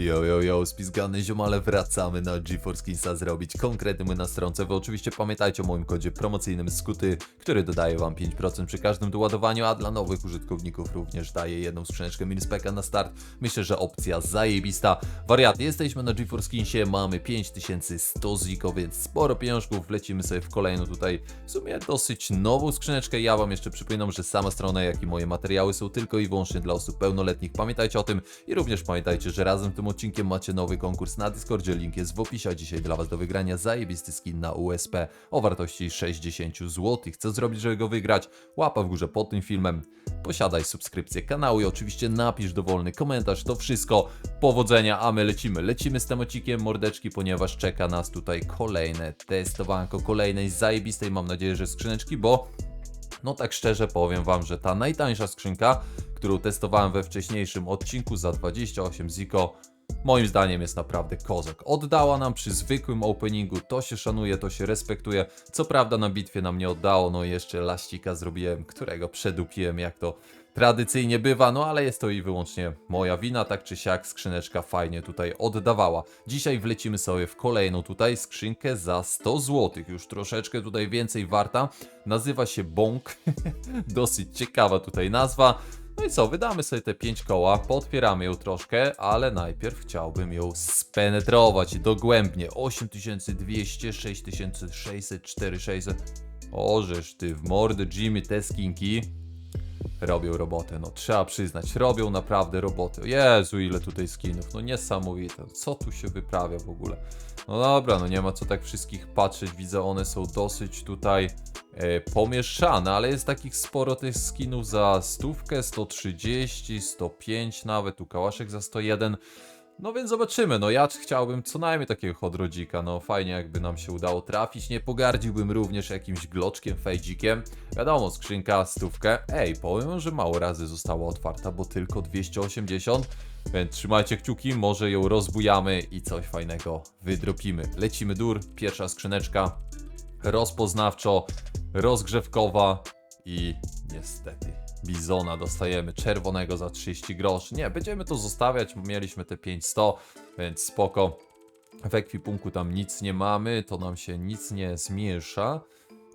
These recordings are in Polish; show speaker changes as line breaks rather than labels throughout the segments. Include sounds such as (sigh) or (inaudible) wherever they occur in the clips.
Yo, yo, yo, spizgane ziomale, wracamy na GeForce Kinsa zrobić konkretny my na stronce. Wy oczywiście pamiętajcie o moim kodzie promocyjnym Skuty, który dodaje wam 5% przy każdym doładowaniu, a dla nowych użytkowników również daje jedną skrzyneczkę minispeka na start. Myślę, że opcja zajebista. Wariaty, jesteśmy na GeForce Kinsie, mamy 5100 ziko, więc sporo pieniążków. Lecimy sobie w kolejną tutaj w sumie dosyć nową skrzyneczkę. Ja wam jeszcze przypominam, że sama strona, jak i moje materiały są tylko i wyłącznie dla osób pełnoletnich. Pamiętajcie o tym i również pamiętajcie, że razem z tym odcinkiem macie nowy konkurs na Discordzie. Link jest w opisie, dzisiaj dla was do wygrania zajebisty skin na USP o wartości 60 zł. Co zrobić, żeby go wygrać? Łapa w górze pod tym filmem, posiadaj subskrypcję kanału i oczywiście napisz dowolny komentarz. To wszystko. Powodzenia, a my lecimy. Lecimy z tym odcinkiem mordeczki, ponieważ czeka nas tutaj kolejne testowanko, kolejnej zajebistej, mam nadzieję, że skrzyneczki, bo no tak szczerze powiem wam, że ta najtańsza skrzynka, którą testowałem we wcześniejszym odcinku za 28 ziko, moim zdaniem jest naprawdę kozak. Oddała nam przy zwykłym openingu, to się szanuje, to się respektuje. Co prawda na bitwie nam nie oddało, no i jeszcze laścika zrobiłem, którego przedupiłem jak to tradycyjnie bywa, no ale jest to i wyłącznie moja wina, tak czy siak skrzyneczka fajnie tutaj oddawała. Dzisiaj wlecimy sobie w kolejną tutaj skrzynkę za 100 zł, już troszeczkę tutaj więcej warta. Nazywa się Bąk, (laughs) dosyć ciekawa tutaj nazwa. No i co, wydamy sobie te 5 koła, podpieramy ją troszkę, ale najpierw chciałbym ją spenetrować dogłębnie. 8200, 6600, 4600. Ożeż ty w mordę Jimmy te skinki robią robotę, no trzeba przyznać, robią naprawdę robotę. Jezu, ile tutaj skinów, no niesamowite. Co tu się wyprawia w ogóle? No dobra, no nie ma co tak wszystkich patrzeć, widzę one są dosyć tutaj pomieszane, ale jest takich sporo tych skinów za stówkę, 130, 105 nawet, tu kałaszek za 101. No więc zobaczymy, no ja chciałbym co najmniej takiego hodrodzika, no fajnie jakby nam się udało trafić, nie pogardziłbym również jakimś gloczkiem, fejdzikiem, wiadomo, skrzynka, stówkę, ej, powiem, że mało razy została otwarta, bo tylko 280, więc trzymajcie kciuki, może ją rozbujamy i coś fajnego wydropimy. Lecimy dur, pierwsza skrzyneczka, rozpoznawczo, rozgrzewkowa i niestety bizona dostajemy czerwonego za 30 groszy. Nie, będziemy to zostawiać, mieliśmy te 500, więc spoko. W ekwipunku tam nic nie mamy, to nam się nic nie zmniejsza.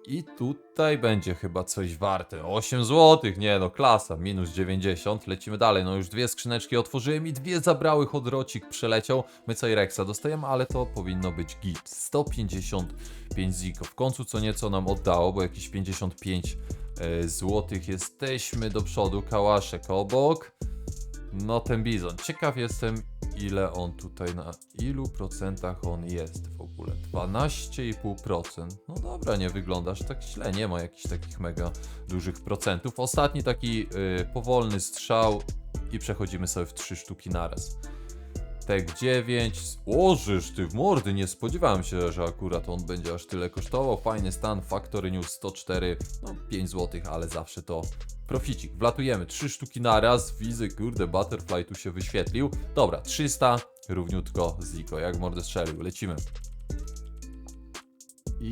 I tutaj będzie chyba coś warte. 8 zł, nie no, klasa, minus 90. Lecimy dalej, no już dwie skrzyneczki otworzyłem i dwie zabrały, chodrocik przeleciał. My co i Rexa dostajemy, ale to powinno być git. 155 ziko. W końcu co nieco nam oddało, bo jakieś 55 e, złotych jesteśmy do przodu. Kałaszek obok. No ten bizon. Ciekaw jestem, ile on tutaj na ilu procentach on jest w ogóle. 12,5%. No dobra, nie wyglądasz tak źle. Nie ma jakichś takich mega dużych procentów. Ostatni taki y, powolny strzał i przechodzimy sobie w trzy sztuki naraz. Tek 9. Łożysz ty w mordy, nie spodziewałem się, że akurat on będzie aż tyle kosztował. Fajny stan, Factory News 104, no 5 zł, ale zawsze to proficik. Wlatujemy, 3 sztuki naraz, widzę, kurde, Butterfly tu się wyświetlił. Dobra, 300, równiutko, Ziko, jak w mordę strzelił, lecimy.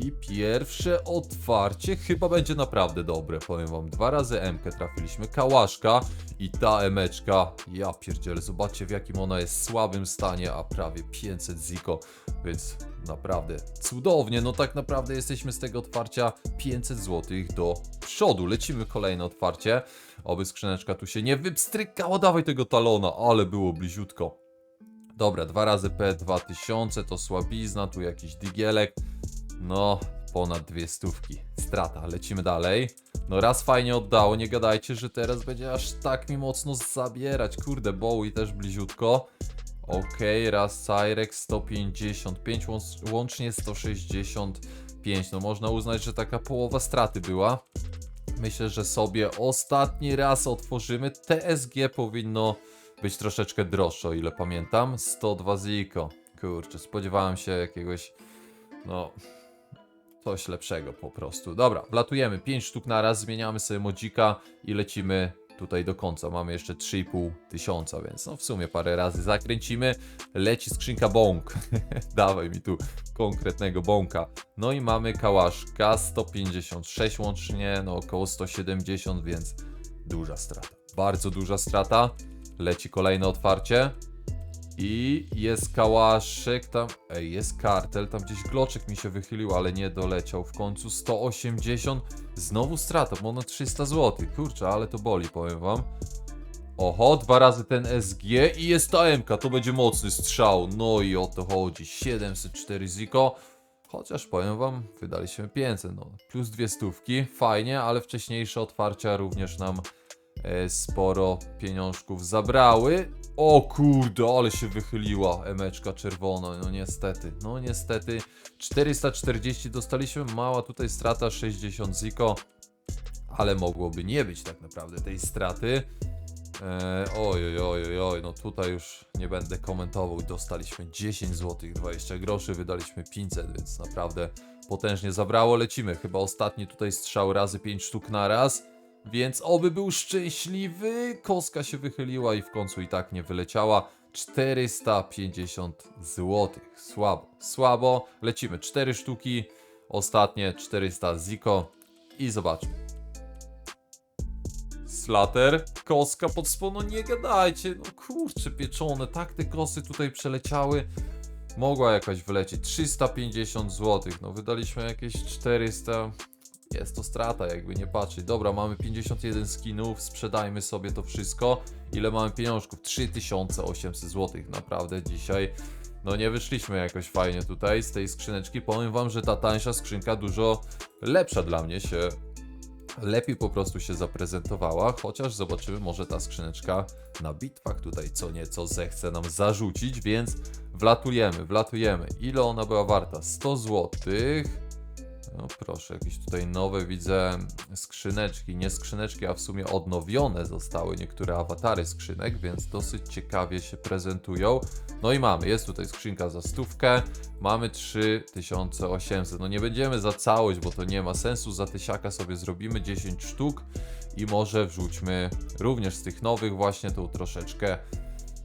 I pierwsze otwarcie chyba będzie naprawdę dobre, powiem wam. Dwa razy M trafiliśmy, kałaszka i ta emeczka, ja pierdzielę, zobaczcie w jakim ona jest słabym stanie, a prawie 500 ziko, więc naprawdę cudownie, no tak naprawdę jesteśmy z tego otwarcia 500 zł do przodu. Lecimy kolejne otwarcie, oby skrzyneczka tu się nie wypstrykała, dawaj tego talona, ale było bliziutko. Dobra, dwa razy P2000 to słabizna, tu jakiś digielek. No, ponad dwie stówki. Strata, lecimy dalej. No raz fajnie oddało, nie gadajcie, że teraz będzie aż tak mi mocno zabierać. Kurde, Bowie też bliziutko. Okej, raz Cyrek 155, łącz- łącznie 165. No można uznać, że taka połowa straty była. Myślę, że sobie ostatni raz otworzymy. TSG powinno być troszeczkę droższe, o ile pamiętam. 102 ziko. Kurczę, spodziewałem się jakiegoś, no, coś lepszego po prostu. Dobra, wlatujemy 5 sztuk na raz, zmieniamy sobie modzika i lecimy tutaj do końca. Mamy jeszcze 3,5 tysiąca, więc no w sumie parę razy zakręcimy. Leci skrzynka bąk. (laughs) Dawaj mi tu konkretnego bąka. No i mamy kałaszka 156 łącznie, no około 170, więc duża strata. Bardzo duża strata. Leci kolejne otwarcie. I jest kałaszek tam. Ej, jest kartel. Tam gdzieś gloczek mi się wychylił, ale nie doleciał. W końcu 180. Znowu strata, bo na 300 zł. Kurczę, ale to boli, powiem wam. Oho, dwa razy ten SG i jest ta MK. To będzie mocny strzał. No i o to chodzi. 704 Ziko. Chociaż powiem wam, wydaliśmy 500. No, plus dwie stówki. Fajnie, ale wcześniejsze otwarcia również nam sporo pieniążków zabrały. O kurde, ale się wychyliła emeczka czerwona, no niestety, no niestety. 440 dostaliśmy, mała tutaj strata 60 ziko, ale mogłoby nie być tak naprawdę tej straty. Oj, oj, oj, oj, oj, no tutaj już nie będę komentował, dostaliśmy 10 zł, 20 groszy, wydaliśmy 500, więc naprawdę potężnie zabrało, lecimy, chyba ostatni tutaj strzał razy 5 sztuk na raz. Więc oby był szczęśliwy. Koska się wychyliła i w końcu i tak nie wyleciała. 450 zł. Słabo, słabo. Lecimy. 4 sztuki. Ostatnie 400 ziko. I zobaczmy. Slater, koska pod spono, nie gadajcie. No kurczę, pieczone. Tak te kosy tutaj przeleciały. Mogła jakaś wylecieć. 350 zł. No wydaliśmy jakieś 400. Jest to strata, jakby nie patrzeć. Dobra, mamy 51 skinów, sprzedajmy sobie to wszystko. Ile mamy pieniążków? 3800 zł. Naprawdę dzisiaj, no nie wyszliśmy jakoś fajnie tutaj z tej skrzyneczki. Powiem wam, że ta tańsza skrzynka dużo lepsza dla mnie się lepiej po prostu się zaprezentowała, chociaż zobaczymy, może ta skrzyneczka na bitwach tutaj co nieco zechce nam zarzucić, więc wlatujemy, wlatujemy. Ile ona była warta? 100 złotych. No proszę, jakieś tutaj nowe widzę skrzyneczki, nie skrzyneczki, a w sumie odnowione zostały niektóre awatary skrzynek, więc dosyć ciekawie się prezentują. No i mamy, jest tutaj skrzynka za stówkę, mamy 3800, no nie będziemy za całość, bo to nie ma sensu, za tysiaka sobie zrobimy 10 sztuk i może wrzućmy również z tych nowych właśnie tą troszeczkę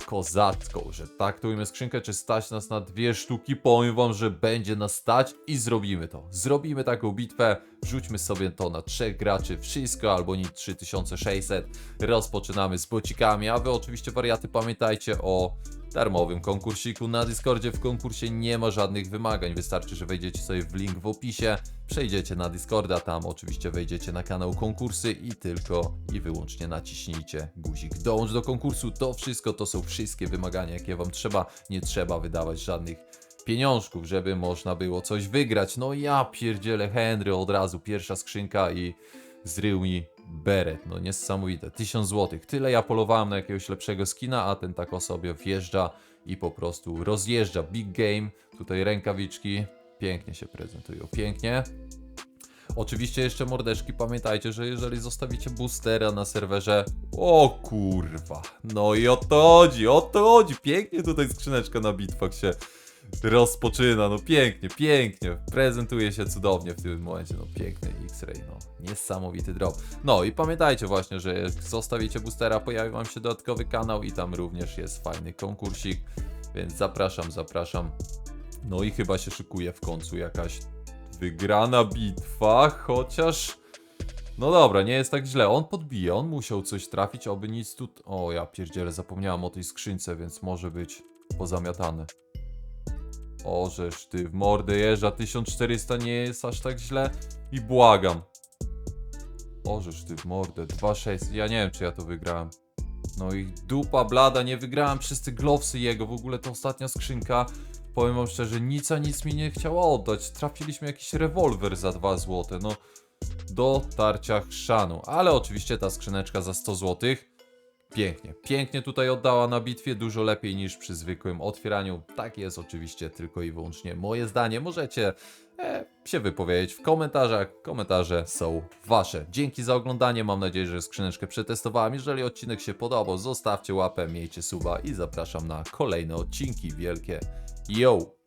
kozacką, że tu ujmę skrzynkę, czy stać nas na dwie sztuki, powiem wam, że będzie nas stać i zrobimy to. Zrobimy taką bitwę, wrzućmy sobie to na trzech graczy, wszystko albo nic. 3600, rozpoczynamy z bocikami, a wy oczywiście wariaty pamiętajcie o darmowym konkursiku na Discordzie. W konkursie nie ma żadnych wymagań, wystarczy, że wejdziecie sobie w link w opisie, przejdziecie na Discorda, tam oczywiście wejdziecie na kanał konkursy i tylko i wyłącznie naciśnijcie guzik dołącz do konkursu. To wszystko to są wszystkie wymagania, jakie wam trzeba. Nie trzeba wydawać żadnych pieniążków, żeby można było coś wygrać. No ja pierdzielę Henry od razu, pierwsza skrzynka i zrył mi beret, no niesamowite, 1000 zł. Tyle ja polowałem na jakiegoś lepszego skina, a ten tak o sobie wjeżdża i po prostu rozjeżdża. Big game, tutaj rękawiczki, pięknie się prezentują, pięknie. Oczywiście jeszcze mordeczki, pamiętajcie, że jeżeli zostawicie boostera na serwerze, o kurwa, no i o to chodzi, o to chodzi, pięknie tutaj skrzyneczka na bitwach się rozpoczyna, no pięknie, pięknie, prezentuje się cudownie w tym momencie, no piękny X-Ray, no niesamowity drop. No i pamiętajcie właśnie, że jak zostawicie boostera, pojawi wam się dodatkowy kanał i tam również jest fajny konkursik, więc zapraszam, zapraszam. No i chyba się szykuje w końcu jakaś wygrana bitwa, chociaż... No dobra, nie jest tak źle. On podbija, on musiał coś trafić, oby nic tu... O, ja pierdzielę, zapomniałem o tej skrzynce, więc może być pozamiatane. Ożeż ty, w mordę jeżdża, 1400 nie jest aż tak źle i błagam. Ożeż ty, w mordę, 2600, ja nie wiem czy ja to wygrałem. No i dupa blada, nie wygrałem przez te glowsy jego, w ogóle to ostatnia skrzynka. Powiem wam szczerze, nic a nic mi nie chciała oddać. Trafiliśmy jakiś rewolwer za 2 zł, no do tarcia chrzanu. Ale oczywiście ta skrzyneczka za 100 zł. Pięknie, pięknie tutaj oddała na bitwie, dużo lepiej niż przy zwykłym otwieraniu. Tak jest oczywiście tylko i wyłącznie moje zdanie. Możecie e, się wypowiedzieć w komentarzach. Komentarze są wasze. Dzięki za oglądanie, mam nadzieję, że skrzyneczkę przetestowałem. Jeżeli odcinek się podobał, zostawcie łapę, miejcie suba i zapraszam na kolejne odcinki. Wielkie yo!